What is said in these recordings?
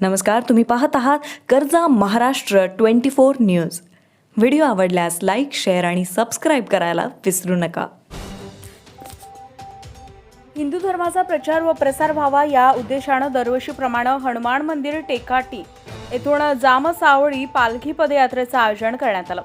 नमस्कार तुम्ही पाहत आहात कर्जा Maharashtra twenty four news. Video आवडल्यास लाईक शेअर आणि सबस्क्राईब करायला विसरू नका. हिंदू धर्माचा प्रचार व प्रसार व्हावा या उद्देशानं दरवर्षीप्रमाणे हनुमान मंदिर टेकाटी येथून जामसावळी पालखी पदयात्रेचं आयोजन करण्यात आलं.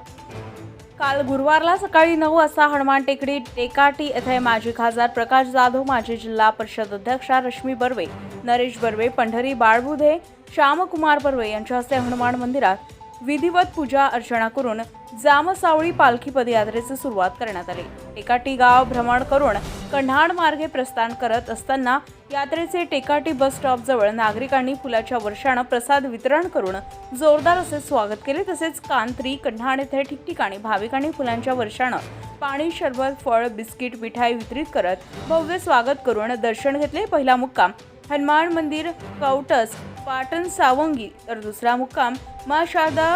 काल गुरुवारला सकाळी नऊ वाजता हनुमान टेकडी टेकाटी येथे माजी खासदार प्रकाश जाधव माजी जिल्हा परिषद अध्यक्षा रश्मी बर्वे नरेश बर्वे पंढरी बाळबुधे श्यामकुमार बर्वे यांच्या हस्ते हनुमान मंदिरात विधिवत पूजा अर्चना करून जामसावळी पालखी पदयात्रेची सुरुवात करण्यात आली. टेकाटी गाव भ्रमण करून कन्हाड मार्गे प्रस्थान करत असताना यात्रेचे टेकाटी बस स्टॉप जवळ नागरिकांनी फुलाच्या वर्षानं प्रसाद वितरण करून जोरदार असे स्वागत केले. तसेच कांत्री कन्हाड येथे ठिकठिकाणी भाविकांनी फुलांच्या वर्षानं पाणी शरबत फळ बिस्किट मिठाई वितरित करत भव्य स्वागत करून दर्शन घेतले. पहिला मुक्काम हनुमान मंदिर कवटस पाटण सावंगी तर दुसरा मुक्काम मा शारदा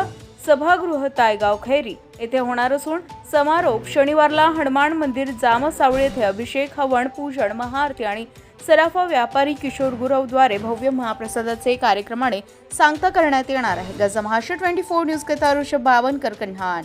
सभागृह तायगाव खैरी. येथे होणार असून समारोप शनिवारला हनुमान मंदिर जामसावळी येथे अभिषेक हवन पूजन महाआरती आणि सराफा व्यापारी किशोर गुरवद्वारे भव्य महाप्रसादाचे कार्यक्रमाने सांगता करण्यात येणार आहे. गजा महाराष्ट्र ट्वेंटी फोर न्यूज कथा ऋषभ बावनकर कन्हान.